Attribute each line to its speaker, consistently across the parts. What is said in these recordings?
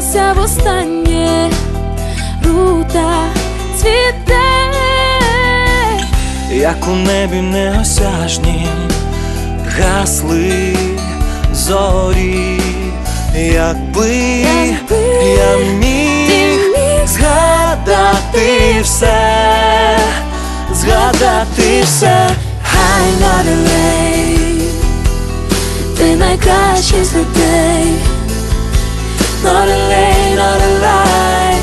Speaker 1: здавалося востаннє, рута цвіте.
Speaker 2: як у небі неосяжнім гасли зорі, якби,
Speaker 1: Якби
Speaker 2: я міг
Speaker 1: міг
Speaker 2: згадати все, згадати все,
Speaker 1: Хай late Ти найкращий з людей Not a late, not a lie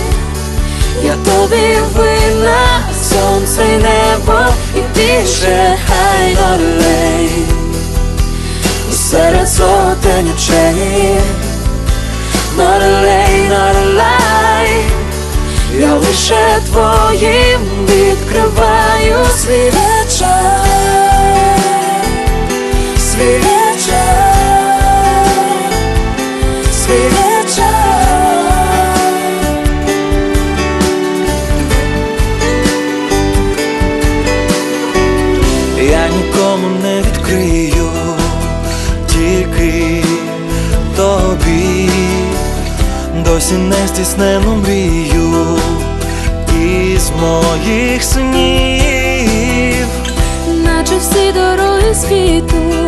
Speaker 1: Я тобі винна Сонце й небо і більше Хай not late Серед сотень очей Not a late, not a lie я лише твоїм відкриваю свій вечір, свій вечір, свій вечір.
Speaker 2: Я нікому не відкрию, тільки тобі, досі не стіснену мрію із моїх снів.
Speaker 1: Наче всі дороги світу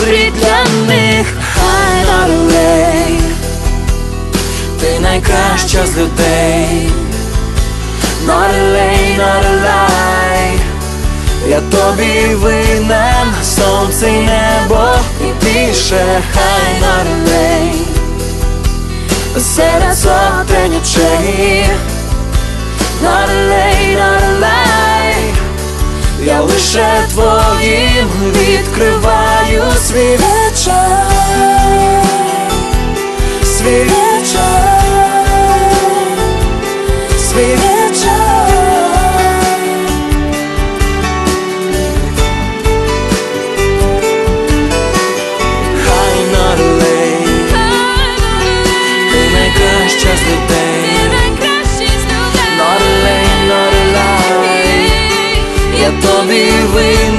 Speaker 1: обрій для них, хай нарулей,
Speaker 2: ти найкраща з людей.
Speaker 1: lay, not.
Speaker 2: Я тобі винен, сонце й небо і більше хай
Speaker 1: нарулей, серед сотень очей, not a
Speaker 2: я лише твоїм
Speaker 1: відкриваю свій вечір, свій вечір, свій вечір.
Speaker 2: хай налей, ти найкраща з людей. Lay, not. Я тобі винен,